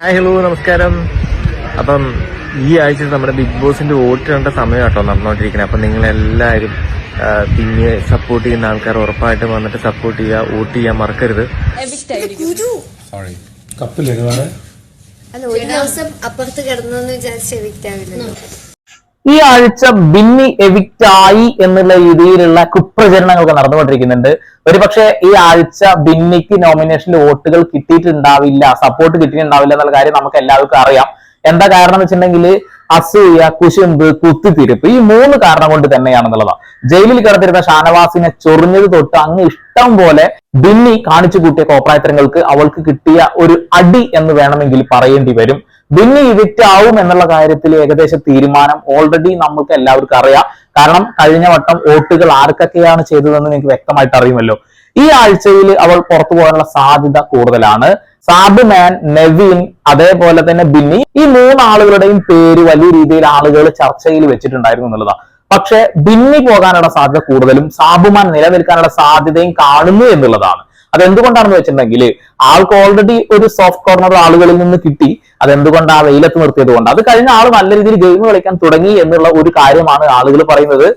Hi hello നമസ്കാരം. അപ്പം ഈ ആഴ്ച നമ്മുടെ ബിഗ് ബോസിന്റെ വോട്ട് കണ്ട സമയം കേട്ടോ നടന്നുകൊണ്ടിരിക്കുന്നത് അപ്പം നിങ്ങൾ എല്ലാവരും പിന്നെ സപ്പോർട്ട് ചെയ്യുന്ന ആൾക്കാർ ഉറപ്പായിട്ടും വന്നിട്ട് സപ്പോർട്ട് ചെയ്യുക വോട്ട് ചെയ്യാൻ മറക്കരുത്. അല്ല ഒരു ദിവസം അപ്പുറത്ത് കിടന്നെന്ന് വിചാരിച്ചു എവിക്റ്റ് ആവില്ലല്ലോ. ഈ ആഴ്ച ബിന്നി എവിക്റ്റ് ആയി എന്നുള്ള രീതിയിലുള്ള കുപ്രചരണങ്ങളൊക്കെ നടന്നുകൊണ്ടിരിക്കുന്നുണ്ട്. ഒരുപക്ഷെ ഈ ആഴ്ച ബിന്നിക്ക് നോമിനേഷനിൽ വോട്ടുകൾ കിട്ടിയിട്ടുണ്ടാവില്ല സപ്പോർട്ട് കിട്ടിയിട്ടുണ്ടാവില്ല എന്നുള്ള കാര്യം നമുക്ക് എല്ലാവർക്കും അറിയാം. എന്താ കാരണം എന്ന് വെച്ചിട്ടുണ്ടെങ്കിൽ അസൂയ കുശുമ്പ് കുത്തിത്തിരിപ്പ് ഈ മൂന്ന് കാരണം കൊണ്ട് തന്നെയാണെന്നുള്ളതാണ് ജയിലിൽ കിടന്നിരുന്ന ഷാനവാസിനെ ചൊറിഞ്ഞത് തൊട്ട് അങ്ങ് ഇഷ്ടം പോലെ ബിന്നി കാണിച്ചു കൂട്ടിയ കോപ്രായത്തരങ്ങൾക്ക് അവൾക്ക് കിട്ടിയ ഒരു അടി എന്ന് വേണമെങ്കിൽ പറയേണ്ടി വരും. ബിന്നി ഇവിക്റ്റ് ആവും എന്നുള്ള കാര്യത്തിൽ ഏകദേശ തീരുമാനം ഓൾറെഡി നമുക്ക് എല്ലാവർക്കും അറിയാം. കാരണം കഴിഞ്ഞ വട്ടം വോട്ടുകൾ ആർക്കൊക്കെയാണ് ചെയ്തതെന്ന് നിങ്ങൾക്ക് വ്യക്തമായിട്ട് അറിയുമല്ലോ. ഈ ആഴ്ചയിൽ അവൾ പുറത്തു പോകാനുള്ള സാധ്യത കൂടുതലാണ്. സാബ് മാൻ നെവിൻ അതേപോലെ തന്നെ ബിന്നി ഈ മൂന്നാളുകളുടെയും പേര് വലിയ രീതിയിൽ ആളുകൾ ചർച്ചയിൽ വെച്ചിട്ടുണ്ടായിരുന്നു എന്നുള്ളതാണ്. പക്ഷെ ബിന്നി പോകാനുള്ള സാധ്യത കൂടുതലും സാബുമാൻ നിലനിൽക്കാനുള്ള സാധ്യതയും കാണുന്നു എന്നുള്ളതാണ്. അതെന്തുകൊണ്ടാണെന്ന് വെച്ചിട്ടുണ്ടെങ്കിൽ ആൾക്ക് ഓൾറെഡി ഒരു സോഫ്റ്റ് കോർണർ ആളുകളിൽ നിന്ന് കിട്ടി അതെന്തുകൊണ്ട് ആ വെയിലത്ത് നിർത്തിയത് കൊണ്ട്? അത് കഴിഞ്ഞ ആൾ നല്ല രീതിയിൽ ഗെയിം കളിക്കാൻ തുടങ്ങി എന്നുള്ള ഒരു കാര്യമാണ് ആളുകൾ പറയുന്നത്.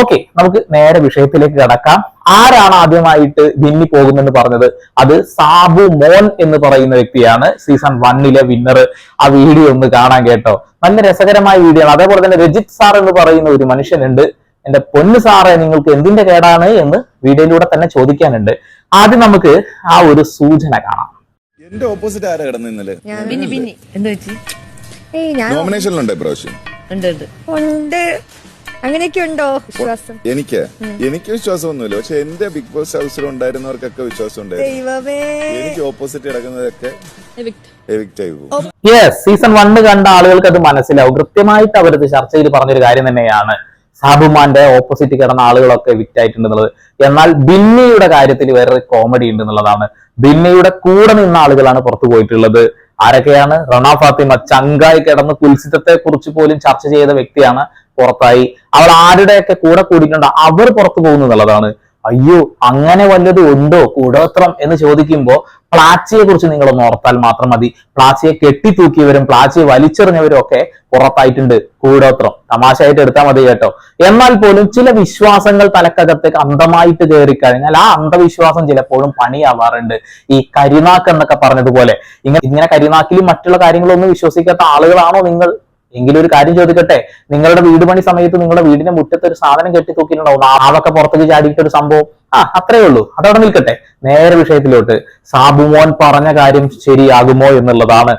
ഓക്കെ നമുക്ക് നേരെ വിഷയത്തിലേക്ക് കടക്കാം. ആരാണ് ആദ്യമായിട്ട് വിന്നി പോകുന്നെന്ന് പറഞ്ഞത്? അത് സാബു മോൻ എന്ന് പറയുന്ന വ്യക്തിയാണ് സീസൺ വണ്ണിലെ വിന്നർ ആ വീഡിയോ ഒന്ന് കാണാൻ കേട്ടോ. നല്ല രസകരമായ വീഡിയോ ആണ്. അതേപോലെ തന്നെ രജിത് സാർ എന്ന് പറയുന്ന ഒരു മനുഷ്യനുണ്ട്. എന്റെ പൊന്ന് സാറേ നിങ്ങൾക്ക് എന്തിന്റെ കേടാണ് എന്ന് വീഡിയോയിലൂടെ തന്നെ ചോദിക്കാനുണ്ട്. ആദ്യം നമുക്ക് ആ ഒരു സൂചന കാണാം. എന്റെ ഓപ്പോസിറ്റ് ആരാ കിടന്നു ഇന്നലെ? ബിന്നി ബിന്നി. എന്ത് വെച്ചി ഏയ് ഞാൻ നോമിനേഷനിലുണ്ട് ഇപ്രാവശ്യം? ഉണ്ട് ഉണ്ട്. ഉണ്ട്. അങ്ങനെയൊക്കെ ഉണ്ടോ വിശ്വാസം? എനിക്ക്? എനിക്ക് വിശ്വാസമൊന്നുമില്ല. പക്ഷെ എന്റെ ബിഗ് ബോസ് ഹൗസിൽ ഉണ്ടായിരുന്നവർക്കൊക്കെ വിശ്വാസം ഉണ്ടായിരുന്നു ദൈവമേ. എനിക്ക് ഓപ്പോസിറ്റ് കിടക്കുന്നതൊക്കെ യെസ് സീസൺ വണ്ണ് കണ്ട ആളുകൾക്ക് അത് മനസ്സിലാവും. കൃത്യമായിട്ട് അവരത് ചർച്ചയിൽ പറഞ്ഞൊരു കാര്യം തന്നെയാണ്. സാബുമാന്റെ ഓപ്പോസിറ്റ് കിടന്ന ആളുകളൊക്കെ വിറ്റ് ആയിട്ടുണ്ടെന്നുള്ളത്. എന്നാൽ ബിന്നിയുടെ കാര്യത്തിൽ വേറെ കോമഡി ഉണ്ട് എന്നുള്ളതാണ് ബിന്നിയുടെ കൂടെ നിന്ന ആളുകളാണ് പുറത്തു പോയിട്ടുള്ളത്. ആരൊക്കെയാണ്? റണ ഫാത്തിമ ചങ്കായി കിടന്ന് കുൽസിതത്തെ കുറിച്ച് പോലും ചർച്ച ചെയ്ത വ്യക്തിയാണ് പുറത്തായി. അവൾ ആരുടെയൊക്കെ കൂടെ കൂടിയിട്ടുണ്ട്? അവർ പുറത്തു പോകുന്നു എന്നുള്ളതാണ്. അയ്യോ അങ്ങനെ വല്ലതും ഉണ്ടോ? കൂടോത്രം എന്ന് ചോദിക്കുമ്പോൾ പ്ലാച്ചിയെ കുറിച്ച് നിങ്ങൾ ഒന്ന് ഓർത്താൽ മാത്രം മതി. പ്ലാച്ചിയെ കെട്ടിത്തൂക്കിയവരും പ്ലാച്ചിയെ വലിച്ചെറിഞ്ഞവരും ഒക്കെ പുറത്തായിട്ടുണ്ട് കൂടോത്രം. തമാശയായിട്ട് എടുത്താൽ മതി കേട്ടോ. എന്നാൽ പോലും ചില വിശ്വാസങ്ങൾ തലക്കകത്തേക്ക് അന്ധമായിട്ട് കയറി കഴിഞ്ഞാൽ ആ അന്ധവിശ്വാസം ചിലപ്പോഴും പണിയാവാറുണ്ട്. ഈ കരിനാക്ക് എന്നൊക്കെ പറഞ്ഞതുപോലെ. ഇങ്ങനെ ഇങ്ങനെ കരിനാക്കിലും മറ്റുള്ള കാര്യങ്ങളൊന്നും വിശ്വസിക്കാത്ത ആളുകളാണോ നിങ്ങൾ? എങ്കിലും ഒരു കാര്യം ചോദിക്കട്ടെ? നിങ്ങളുടെ വീട് പണി സമയത്ത് നിങ്ങളുടെ വീടിന്റെ മുറ്റത്ത് ഒരു സാധനം കെട്ടി തൂക്കിയിട്ടുണ്ടാവും. ആവൊക്കെ പുറത്തേക്ക് ചാടിയിട്ട് ഒരു സംഭവം. ആ അത്രേ ഉള്ളൂ. അതവിടെ നിൽക്കട്ടെ. നേരെ വിഷയത്തിലോട്ട്. സാബുമോൻ പറഞ്ഞ കാര്യം ശരിയാകുമോ എന്നുള്ളതാണ്.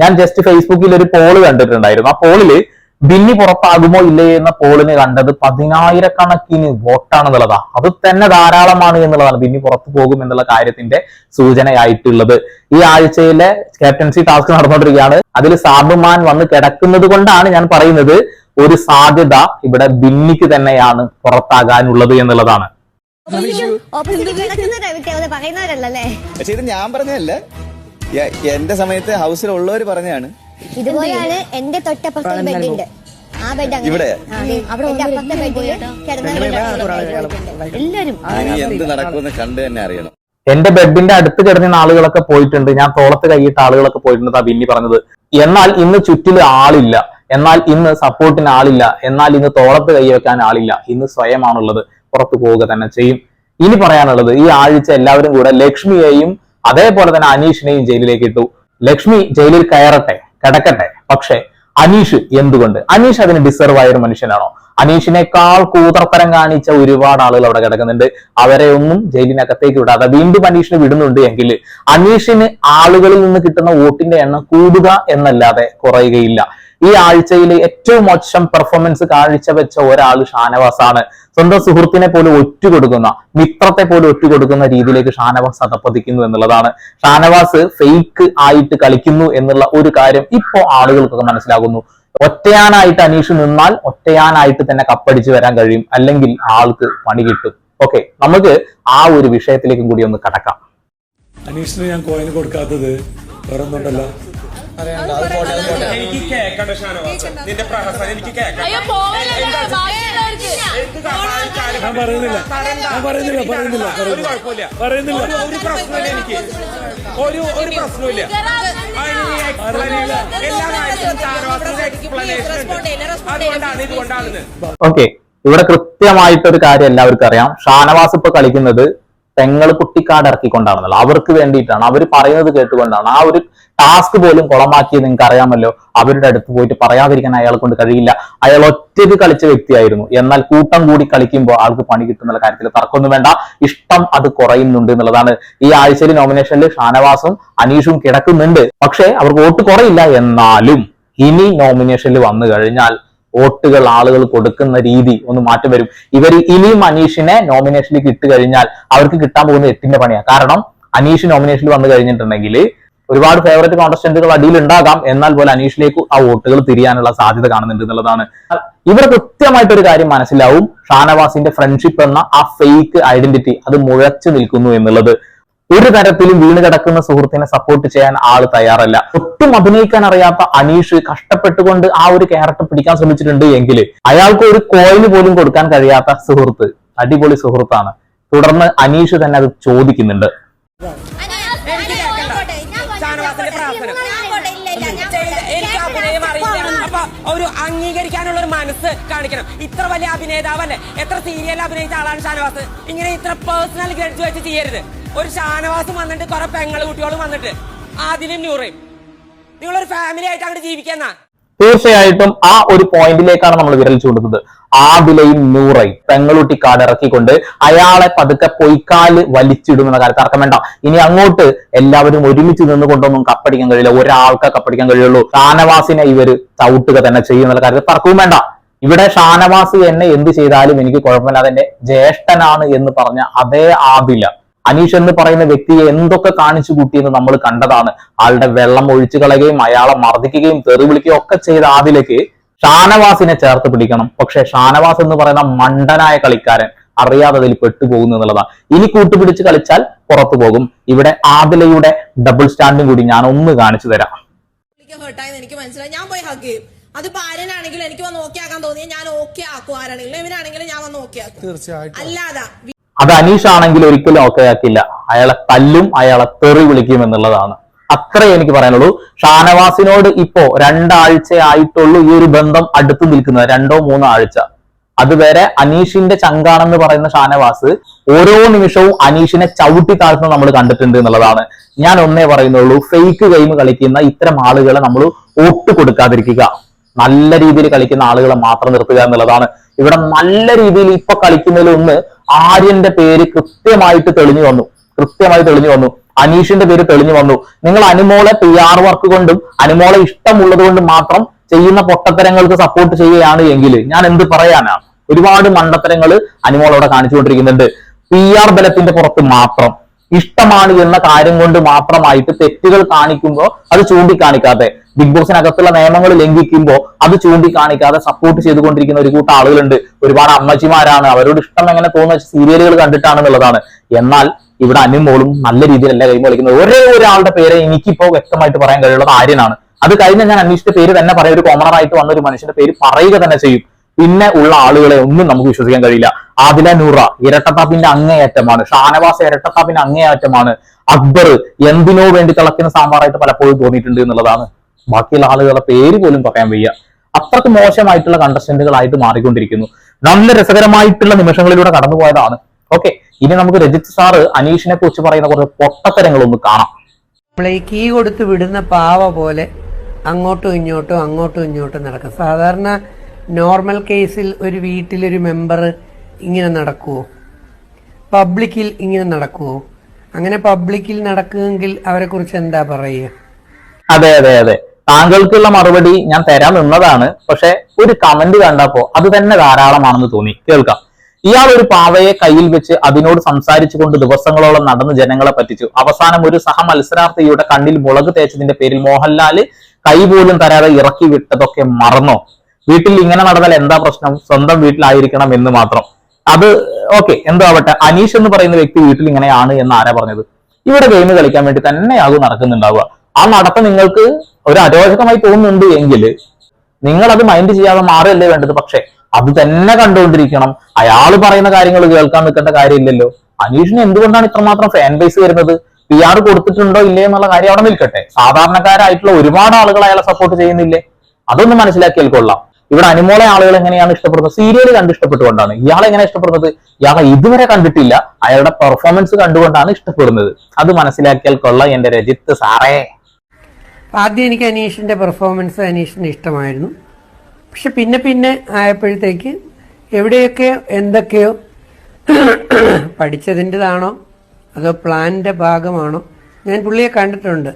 ഞാൻ ജസ്റ്റ് ഫേസ്ബുക്കിൽ ഒരു പോൾ കണ്ടിട്ടുണ്ടായിരുന്നു. ആ പോളിൽ ബിന്നി പുറത്താകുമോ ഇല്ലേ എന്ന പോളിന് കണ്ടത് പതിനായിരക്കണക്കിന് വോട്ടാണെന്നുള്ളതാ അത് തന്നെ ധാരാളമാണ് എന്നുള്ളതാണ് ബിന്നി പുറത്തു പോകും എന്നുള്ള കാര്യത്തിന്റെ സൂചനയായിട്ടുള്ളത്. ഈ ആഴ്ചയിലെ ക്യാപ്റ്റൻസി ടാസ്ക് നടന്നുകൊണ്ടിരിക്കുകയാണ്. അതിൽ സാബുമാൻ വന്ന് കിടക്കുന്നത് കൊണ്ടാണ് ഞാൻ പറയുന്നത് ഒരു സാധ്യത ഇവിടെ ബിന്നിക്ക് തന്നെയാണ് പുറത്താകാനുള്ളത് എന്നുള്ളതാണ്. പറയുന്നവരല്ലേ പക്ഷെ ഇത് ഞാൻ പറഞ്ഞതല്ല. എന്റെ സമയത്ത് ഹൗസിലുള്ളവർ പറഞ്ഞാണ് ഇതുപോലെയാണ് എന്റെ തൊട്ടപ്പുറത്തെ ബെഡിന്റെ ആ ബെഡ് അങ്ങനെ ഇവിടെ? അപ്പുറത്തെ ബെഡിൽ എല്ലാരും എന്ത് നടക്കുമെന്ന് കണ്ടു തന്നെ അറിയണം. എന്റെ ബെഡിന്റെ അടുത്ത് കിടന്ന ആളുകളൊക്കെ പോയിട്ടുണ്ട്. ഞാൻ തോളത്ത് കൈയിട്ട് ആളുകളൊക്കെ പോയിട്ടുണ്ട് ആ ബിന്നി പറഞ്ഞത്. എന്നാൽ ഇന്ന് ചുറ്റിൽ ആളില്ല. എന്നാൽ ഇന്ന് സപ്പോർട്ടിന് ആളില്ല. എന്നാൽ ഇന്ന് തോളത്ത് കൈ വെക്കാൻ ആളില്ല. ഇന്ന് സ്വയമാണുള്ളത്. പുറത്തു പോവുക തന്നെ ചെയ്യും. ഇനി പറയാനുള്ളത് ഈ ആഴ്ച എല്ലാവരും കൂടെ ലക്ഷ്മിയെയും അതേപോലെ തന്നെ അനീഷിനെയും ജയിലിലേക്ക് ഇട്ടു. ലക്ഷ്മി ജയിലിൽ കയറട്ടെ. കിടക്കട്ടെ പക്ഷെ അനീഷ് എന്തുകൊണ്ട്? അനീഷ് അതിന് ഡിസർവ് ആയ ഒരു മനുഷ്യനാണോ? അനീഷിനേക്കാൾ കൂതർപ്പരം കാണിച്ച ഒരുപാട് ആളുകൾ അവിടെ കിടക്കുന്നുണ്ട്. അവരെ ഒന്നും ജയിലിനകത്തേക്ക് വിടാതെ വീണ്ടും അനീഷിന് വിടുന്നുണ്ട് എങ്കിൽ അനീഷിന് ആളുകളിൽ നിന്ന് കിട്ടുന്ന വോട്ടിന്റെ എണ്ണം കൂടുക എന്നല്ലാതെ കുറയുകയില്ല. ഈ ആഴ്ചയിൽ ഏറ്റവും മോശം പെർഫോമൻസ് കാഴ്ചവെച്ച ഒരാൾ ഷാനവാസ് ആണ് സ്വന്തം സുഹൃത്തിനെ പോലും ഒറ്റുകൊടുക്കുന്ന മിത്രത്തെ പോലും ഒറ്റുകൊടുക്കുന്ന രീതിയിലേക്ക് ഷാനവാസ് അതപ്പതിക്കുന്നു എന്നുള്ളതാണ്. ഷാനവാസ് ഫേക്ക് ആയിട്ട് കളിക്കുന്നു എന്നുള്ള ഒരു കാര്യം ഇപ്പോ ആളുകൾക്കൊക്കെ മനസ്സിലാകുന്നു. ഒറ്റയാനായിട്ട് അനീഷ് നിന്നാൽ ഒറ്റയാനായിട്ട് തന്നെ കപ്പടിച്ചു വരാൻ കഴിയും. അല്ലെങ്കിൽ ആൾക്ക് പണി കിട്ടും. ഓക്കെ നമുക്ക് ആ ഒരു വിഷയത്തിലേക്കും കൂടി ഒന്ന് കടക്കാം. അനീഷിന് ഞാൻ കോയിന് കൊടുക്കാത്തത് വേറെ ഒന്നുണ്ടല്ലോ എനിക്ക് കേക്കണ്ട ഷാനവാസ് നിന്റെ പ്രഹസനം എനിക്ക് കേക്കണ്ട. പറയുന്നില്ല ഞാൻ പറയുന്നില്ല. പറയുന്നില്ല ഒരു കുഴപ്പമില്ല. പറയുന്നില്ല. ഒരു- പ്രശ്നമില്ല എനിക്ക്. ഒരു ഒരു പ്രശ്നമില്ല. ഓക്കെ. ഇവിടെ കൃത്യമായിട്ട് ഒരു കാര്യം എല്ലാവർക്കും അറിയാം. ഷാനവാസ് ഇപ്പൊ കളിക്കുന്നത് പെങ്ങൾ കുട്ടിക്കാട് ഇറക്കിക്കൊണ്ടാണെന്നല്ലോ. അവർക്ക് വേണ്ടിയിട്ടാണ്. അവർ പറയുന്നത് കേട്ടുകൊണ്ടാണ്. ആ ഒരു ടാസ്ക് പോലും കുളമാക്കിയത് നിങ്ങൾക്ക് അറിയാമല്ലോ അവരുടെ അടുത്ത് പോയിട്ട് പറയാതിരിക്കാൻ അയാളെ കൊണ്ട് കഴിയില്ല. അയാൾ ഒറ്റയ്ക്ക് കളിച്ച വ്യക്തിയായിരുന്നു. എന്നാൽ കൂട്ടം കൂടി കളിക്കുമ്പോൾ ആൾക്ക് പണി കിട്ടുന്ന കാര്യത്തിൽ തർക്കമൊന്നും വേണ്ട. ഇഷ്ടം അത് കുറയുന്നുണ്ട് എന്നുള്ളതാണ്. ഈ ആഴ്ചയിൽ നോമിനേഷനിൽ ഷാനവാസും അനീഷും കിടക്കുന്നുണ്ട്. പക്ഷേ അവർക്ക് വോട്ട് കുറയില്ല എന്നാലും ഇനി നോമിനേഷനിൽ വന്നു കഴിഞ്ഞാൽ വോട്ടുകൾ ആളുകൾ കൊടുക്കുന്ന രീതി ഒന്ന് മാറ്റം വരും. ഇവർ ഇനിയും അനീഷിനെ നോമിനേഷനിലേക്ക് ഇട്ട് കഴിഞ്ഞാൽ അവർക്ക് കിട്ടാൻ പോകുന്ന എട്ടിന്റെ പണിയാണ് കാരണം അനീഷ് നോമിനേഷനിൽ വന്നു കഴിഞ്ഞിട്ടുണ്ടെങ്കിൽ ഒരുപാട് ഫേവറേറ്റ് കോണ്ടസ്റ്റന്റുകൾ അടിയിൽ ഉണ്ടാകാം. എന്നാൽ പോലെ അനീഷിലേക്ക് ആ വോട്ടുകൾ തിരിയാനുള്ള സാധ്യത കാണുന്നുണ്ട് എന്നുള്ളതാണ്. ഇവർ കൃത്യമായിട്ട് ഒരു കാര്യം മനസ്സിലാവും. ഷാനവാസിന്റെ ഫ്രണ്ട്ഷിപ്പ് എന്ന ആ ഫേക്ക് ഐഡന്റിറ്റി അത് മുഴച്ചു നിൽക്കുന്നു എന്നുള്ളത്. ഒരു തരത്തിലും വീണ് കിടക്കുന്ന സുഹൃത്തിനെ സപ്പോർട്ട് ചെയ്യാൻ ആൾ തയ്യാറല്ല. ഒട്ടും അഭിനയിക്കാൻ അറിയാത്ത അനീഷ് കഷ്ടപ്പെട്ടുകൊണ്ട് ആ ഒരു ക്യാരക്ടർ പിടിക്കാൻ ശ്രമിച്ചിട്ടുണ്ട് എങ്കിൽ അയാൾക്ക് ഒരു കോയിന് പോലും കൊടുക്കാൻ കഴിയാത്ത സുഹൃത്ത് അടിപൊളി സുഹൃത്താണ്. തുടർന്ന് അനീഷ് തന്നെ അത് ചോദിക്കുന്നുണ്ട്. ഒരു അംഗീകരിക്കാനുള്ള ഒരു മനസ്സ് കാണിക്കണം. ഇത്ര വലിയ അഭിനേതാവല്ലേ? എത്ര സീരിയൽ അഭിനയിച്ച ആളാണ് ഷാനവാസ്? ഇങ്ങനെ ഇത്ര പേഴ്സണൽ ഗ്രഡ്ജ് വെച്ച് ചെയ്യരുത്. ഒരു ഷാനവാസും വന്നിട്ട് കുറെ പെങ്ങൾ കുട്ടികളും വന്നിട്ട് ആദ്യം നൂറയും നിങ്ങളൊരു ഫാമിലി ആയിട്ട് അങ്ങോട്ട് ജീവിക്കാന്നാ തീർച്ചയായിട്ടും ആ ഒരു പോയിന്റിലേക്കാണ് നമ്മൾ വിരൽ ചൂണ്ടുന്നത്. ആദിലയും നൂറയും പെങ്ങളൂട്ടി കാട് ഇറക്കിക്കൊണ്ട് അയാളെ പതുക്കെ പൊയ്ക്കാൽ വലിച്ചിടുമെന്ന കാര്യം തർക്കം വേണ്ട. ഇനി അങ്ങോട്ട് എല്ലാവരും ഒരുമിച്ച് നിന്നുകൊണ്ടൊന്നും കപ്പടിക്കാൻ കഴിയില്ല. ഒരാൾക്ക് കപ്പടിക്കാൻ കഴിയുള്ളൂ. ഷാനവാസിനെ ഇവർ ചവിട്ടുക തന്നെ ചെയ്യുന്ന കാര്യത്തിൽ തർക്കവും വേണ്ട. ഇവിടെ ഷാനവാസ് എന്നെ എന്ത് ചെയ്താലും എനിക്ക് കുഴപ്പമില്ലാതെ എന്റെ ജ്യേഷ്ഠനാണ് എന്ന് പറഞ്ഞ അതേ ആദില അനീഷ് എന്ന് പറയുന്ന വ്യക്തിയെ എന്തൊക്കെ കാണിച്ചു കൂട്ടിയെന്ന് നമ്മൾ കണ്ടതാണ്. ആളുടെ വെള്ളം ഒഴിച്ചു കളയുകയും അയാളെ മർദ്ദിക്കുകയും തെറി വിളിക്കുകയും ഒക്കെ ചെയ്ത ആദിലേക്ക് ഷാനവാസിനെ ചേർത്ത് പിടിക്കണം. പക്ഷെ ഷാനവാസ് എന്ന് പറയുന്ന മണ്ടനായ കളിക്കാരൻ അറിയാതെ അതിൽ പെട്ടുപോകുന്നു എന്നുള്ളതാണ്. ഇനി കൂട്ടുപിടിച്ച് കളിച്ചാൽ പുറത്തു പോകും. ഇവിടെ ആദിലയുടെ ഡബിൾ സ്റ്റാൻഡും കൂടി ഞാൻ ഒന്ന് കാണിച്ചു തരാം. എനിക്ക് മനസ്സിലായി. ഞാൻ പോയി ഹഗ് ചെയ്യും. അത് ആര്യനാണെങ്കിലും എനിക്ക് വന്ന് ഓക്കെ ആക്കാൻ തോന്നിയ ഞാൻ ഓക്കെ ആക്കും ആരാണെങ്കിലും. ഇവനാണെങ്കിലും ഞാൻ വന്ന് ഓക്കെ ആക്കും. തീർച്ചയായിട്ടും. അല്ലാതെ. അത് അനീഷ് ആണെങ്കിൽ ഒരിക്കലും ഓക്കെ ആക്കില്ല. അയാളെ തല്ലും അയാളെ തെറി വിളിക്കും എന്നുള്ളതാണ്. അത്രേ എനിക്ക് പറയാനുള്ളൂ. ഷാനവാസിനോട് ഇപ്പോ രണ്ടാഴ്ച ആയിട്ടുള്ളൂ ഈ ഒരു ബന്ധം അടുത്ത് നിൽക്കുന്നത്. രണ്ടോ മൂന്നോ ആഴ്ച. അതുവരെ അനീഷിന്റെ ചങ്കാണെന്ന് പറയുന്ന ഷാനവാസ് ഓരോ നിമിഷവും അനീഷിനെ ചവിട്ടി താഴ്ത്തുന്നത് നമ്മൾ കണ്ടിട്ടുണ്ട് എന്നുള്ളതാണ്. ഞാൻ ഒന്നേ പറയുന്നുള്ളൂ ഫേക്ക് ഗെയിം കളിക്കുന്ന ഇത്തരം ആളുകളെ നമ്മൾ ഒട്ട് കൊടുക്കാതിരിക്കുക. നല്ല രീതിയിൽ കളിക്കുന്ന ആളുകളെ മാത്രം നിർത്തുക എന്നുള്ളതാണ്. ഇവിടെ നല്ല രീതിയിൽ ഇപ്പൊ കളിക്കുന്നതിൽ ഒന്ന് ആര്യന്റെ പേര് കൃത്യമായിട്ട് തെളിഞ്ഞു വന്നു. കൃത്യമായി തെളിഞ്ഞു വന്നു. അനീഷിന്റെ പേര് തെളിഞ്ഞു വന്നു. നിങ്ങൾ അനുമോളെ പി ആർ വർക്ക് കൊണ്ടും അനുമോളെ ഇഷ്ടമുള്ളത് കൊണ്ടും മാത്രം ചെയ്യുന്ന പൊട്ടത്തരങ്ങൾക്ക് സപ്പോർട്ട് ചെയ്യുകയാണ് എങ്കിൽ ഞാൻ എന്ത് പറയാനാണ് ഒരുപാട് മണ്ടത്തരങ്ങൾ അനുമോളവിടെ കാണിച്ചുകൊണ്ടിരിക്കുന്നുണ്ട്. പി ആർ ബലത്തിന്റെ പുറത്ത് മാത്രം. ഇഷ്ടമാണ് എന്ന കാര്യം കൊണ്ട് മാത്രമായിട്ട് തെറ്റുകൾ കാണിക്കുമ്പോൾ അത് ചൂണ്ടിക്കാണിക്കാതെ. ബിഗ് ബോസിനകത്തുള്ള നിയമങ്ങൾ ലംഘിക്കുമ്പോൾ അത് ചൂണ്ടിക്കാണിക്കാതെ സപ്പോർട്ട് ചെയ്തുകൊണ്ടിരിക്കുന്ന ഒരു കൂട്ടം ആളുകളുണ്ട്. ഒരുപാട് അമ്മച്ചിമാരാണ്. അവരോട് ഇഷ്ടം എങ്ങനെ തോന്നുന്ന സീരിയലുകൾ കണ്ടിട്ടാണെന്നുള്ളതാണ്. എന്നാൽ ഇവിടെ അനുമോളും നല്ല രീതിയിലല്ല ഗെയിം കളിക്കുന്നത് ഒരേ ഒരാളുടെ പേര് എനിക്കിപ്പോ വ്യക്തമായിട്ട് പറയാൻ കഴിയുള്ളത് ആര്യനാണ്. അത് കഴിഞ്ഞ ഞാൻ അന്വേഷിച്ച പേര് തന്നെ പറയാം. ഒരു കോമണർ ആയിട്ട് വന്ന ഒരു മനുഷ്യന്റെ പേര് പറയുക തന്നെ ചെയ്യും. പിന്നെ ഉള്ള ആളുകളെ ഒന്നും നമുക്ക് വിശ്വസിക്കാൻ കഴിയില്ല. ആദില നൂറ ഇരട്ടത്താപ്പിന്റെ അങ്ങേയറ്റമാണ്. ഷാനവാസ് ഇരട്ടത്താപ്പിന്റെ അങ്ങേയറ്റമാണ്. അക്ബർ എന്തിനോ വേണ്ടി തിളക്കുന്ന സാമ്പാറായിട്ട് പലപ്പോഴും തോന്നിയിട്ടുണ്ട് എന്നുള്ളതാണ്. ബാക്കിയുള്ള ആളുകളുടെ പേര് പോലും പറയാൻ വയ്യ. അത്രയ്ക്ക് മോശമായിട്ടുള്ള കണ്ടസ്റ്റന്റുകളായിട്ട് മാറിക്കൊണ്ടിരിക്കുന്നു. നല്ല രസകരമായിട്ടുള്ള നിമിഷങ്ങളിലൂടെ കടന്നുപോയതാണ്. ഓക്കെ ഇനി നമുക്ക് രജിത് സാറ് അനീഷിനെ കുറിച്ച് പറയുന്ന കുറച്ച് പൊട്ടത്തരങ്ങളൊന്ന് കാണാം. നമ്മളെ ഈ കീ കൊടുത്ത് വിടുന്ന പാവ പോലെ അങ്ങോട്ടും ഇങ്ങോട്ടും അങ്ങോട്ടും ഇങ്ങോട്ടും നടക്കും. സാധാരണ നോർമൽ കേസിൽ ഒരു വീട്ടിലൊരു മെമ്പർ ഇങ്ങനെ നടക്കുവോ? പബ്ലിക്കിൽ ഇങ്ങനെ നടക്കുവോ? അങ്ങനെ പബ്ലിക്കിൽ നടക്കുമെങ്കിൽ അവരെ കുറിച്ച് എന്താ പറയുക? അതെ അതെ അതെ. താങ്കൾക്കുള്ള മറുപടി ഞാൻ തരാൻ നിന്നതാണ്. പക്ഷെ ഒരു കമന്റ് കണ്ടപ്പോ അത് തന്നെ ധാരാളമാണെന്ന് തോന്നി. കേൾക്കാം. ഇയാൾ ഒരു പാവയെ കയ്യിൽ വെച്ച് അതിനോട് സംസാരിച്ചുകൊണ്ട് ദിവസങ്ങളോളം നടന്ന് ജനങ്ങളെ പറ്റിച്ചു. അവസാനം ഒരു സഹ മത്സരാർത്ഥിയുടെ കണ്ണിൽ മുളക് തേച്ചതിന്റെ പേരിൽ മോഹൻലാൽ കൈ പോലും തരാതെ ഇറക്കി വിട്ടതൊക്കെ മറന്നോ? വീട്ടിൽ ഇങ്ങനെ നടന്നാൽ എന്താ പ്രശ്നം? സ്വന്തം വീട്ടിലായിരിക്കണം എന്ന് മാത്രം. അത് ഓക്കെ എന്തോ ആവട്ടെ. അനീഷ് എന്ന് പറയുന്ന വ്യക്തി വീട്ടിൽ ഇങ്ങനെയാണ് എന്ന് ആരാ പറഞ്ഞത്? ഇവിടെ ഗെയിം കളിക്കാൻ വേണ്ടി തന്നെയാകും നടക്കുന്നുണ്ടാവുക. ആ നടത്തം നിങ്ങൾക്ക് ഒരു അരോചകമായി തോന്നുന്നുണ്ട് എങ്കിൽ നിങ്ങൾ അത് മൈൻഡ് ചെയ്യാതെ മാറിയല്ലേ വേണ്ടത്? പക്ഷേ അത് തന്നെ കണ്ടുകൊണ്ടിരിക്കണം. അയാൾ പറയുന്ന കാര്യങ്ങൾ കേൾക്കാൻ നിൽക്കേണ്ട കാര്യമില്ലല്ലോ. അനീഷിന് എന്തുകൊണ്ടാണ് ഇത്രമാത്രം ഫാൻ ബേസ് വരുന്നത്? പി ആർ കൊടുത്തിട്ടുണ്ടോ ഇല്ലേ എന്നുള്ള കാര്യം അവിടെ നിൽക്കട്ടെ. സാധാരണക്കാരായിട്ടുള്ള ഒരുപാട് ആളുകൾ അയാളെ സപ്പോർട്ട് ചെയ്യുന്നില്ലേ? അതൊന്ന് മനസ്സിലാക്കിയാൽ കൊള്ളാം. ഇവിടെ അനുമോളെ ആളുകൾ എങ്ങനെയാണ് ഇഷ്ടപ്പെടുന്നത്? സീരിയൽ കണ്ട് ഇഷ്ടപ്പെട്ടുകൊണ്ടാണ്. ഇയാളെ എങ്ങനെ ഇഷ്ടപ്പെടുന്നത്? ഇയാളെ ഇതുവരെ കണ്ടിട്ടില്ല. അയാളുടെ പെർഫോമൻസ് കണ്ടുകൊണ്ടാണ് ഇഷ്ടപ്പെടുന്നത്. അത് മനസ്സിലാക്കിയാൽ കൊള്ളാം എന്റെ രജിത്ത് സാറേ. ആദ്യം എനിക്ക് അനീഷിന്റെ പെർഫോമൻസ് അനീഷിന് ഇഷ്ടമായിരുന്നു. പക്ഷെ പിന്നെ പിന്നെ ആയപ്പോഴത്തേക്ക് എവിടെയൊക്കെയോ എന്തൊക്കെയോ പഠിച്ചതിന്റെതാണോ അതോ പ്ലാനിന്റെ ഭാഗമാണോ? ഞാൻ പുള്ളിയെ കണ്ടിട്ടുണ്ട്.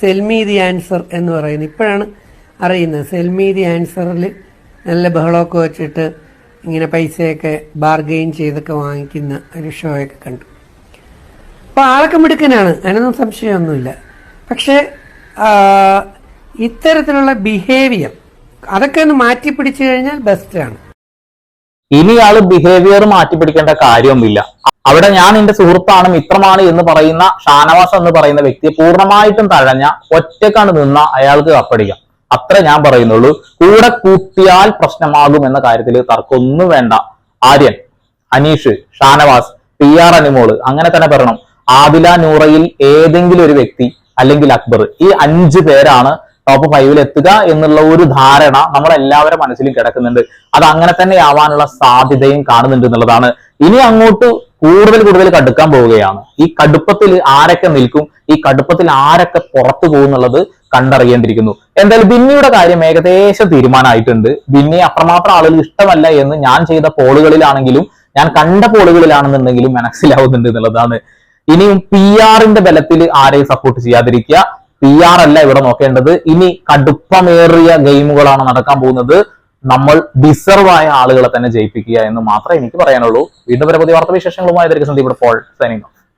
സെൽമി ദി ആൻസർ എന്ന് പറയുന്നത് ഇപ്പോഴാണ് അറിയുന്നത്. സെൽമി ദി ആൻസറിൽ നല്ല ബഹളമൊക്കെ വെച്ചിട്ട് ഇങ്ങനെ പൈസയൊക്കെ ബാർഗെയിൻ ചെയ്തൊക്കെ വാങ്ങിക്കുന്ന ഒരു ഷോയൊക്കെ കണ്ടു. അപ്പോൾ ആളൊക്കെ മിടുക്കനാണ്. അതിനൊന്നും സംശയമൊന്നുമില്ല. പക്ഷേ ഇത്തരത്തിലുള്ള ബിഹേവിയർ അതൊക്കെ ഒന്ന് മാറ്റി പിടിച്ചു കഴിഞ്ഞാൽ ആണ്. ഇനി ആൾ ബിഹേവിയർ മാറ്റി പിടിക്കേണ്ട കാര്യമൊന്നുമില്ല അവിടെ ഞാൻ എന്റെ സുഹൃത്താണ് മിത്രമാണ് എന്ന് പറയുന്ന ഷാനവാസ് എന്ന് പറയുന്ന വ്യക്തിയെ പൂർണമായിട്ടും തഴഞ്ഞ ഒറ്റക്കാണ് നിന്ന അയാൾക്ക് കപ്പടിക്കാം. അത്ര ഞാൻ പറയുന്നുള്ളൂ. കൂടെ കൂട്ടിയാൽ പ്രശ്നമാകും എന്ന കാര്യത്തിൽ തർക്കമൊന്നും വേണ്ട. ആര്യൻ അനീഷ് ഷാനവാസ് പി ആർ അനിമോൾ അങ്ങനെ തന്നെ പറയണം. ആദില നൂറയിൽ ഏതെങ്കിലും ഒരു വ്യക്തി അല്ലെങ്കിൽ അക്ബർ ഈ അഞ്ച് പേരാണ് ടോപ്പ് ഫൈവിൽ എത്തുക എന്നുള്ള ഒരു ധാരണ നമ്മളെല്ലാവരുടെ മനസ്സിലും കിടക്കുന്നുണ്ട്. അത് അങ്ങനെ തന്നെ ആവാനുള്ള സാധ്യതയും കാണുന്നുണ്ട് എന്നുള്ളതാണ്. ഇനി അങ്ങോട്ട് കൂടുതൽ കൂടുതൽ കടുക്കാൻ പോവുകയാണ്. ഈ കടുപ്പത്തിൽ ആരൊക്കെ നിൽക്കും? ഈ കടുപ്പത്തിൽ ആരൊക്കെ പുറത്തു പോകും എന്നുള്ളത് കണ്ടറിയേണ്ടിയിരിക്കുന്നു. എന്തായാലും ബിന്നിയുടെ കാര്യം ഏകദേശം തീരുമാനമായിട്ടുണ്ട്. ബിന്നി അത്രമാത്രം ആളുകൾ ഇഷ്ടമല്ല എന്ന് ഞാൻ ചെയ്ത പോളുകളിലാണെങ്കിലും ഞാൻ കണ്ട പോളുകളിലാണെന്നുണ്ടെങ്കിലും മനസ്സിലാവുന്നുണ്ട് എന്നുള്ളതാണ്. ഇനിയും പി ആറിന്റെ ബലത്തിൽ ആരെയും സപ്പോർട്ട് ചെയ്യാതിരിക്കുക. പി ആർ അല്ല ഇവിടെ നോക്കേണ്ടത്. ഇനി കടുപ്പമേറിയ ഗെയിമുകളാണ് നടക്കാൻ പോകുന്നത്. നമ്മൾ ഡിസർവ് ആയ ആളുകളെ തന്നെ ജയിപ്പിക്കുക എന്ന് മാത്രമേ എനിക്ക് പറയാനുള്ളൂ. വീണ്ടും വരെ പുതിയ വാർത്താ വിശേഷങ്ങളുമായി സന്ദീപ് ഇപ്പോൾ സൈനിങ്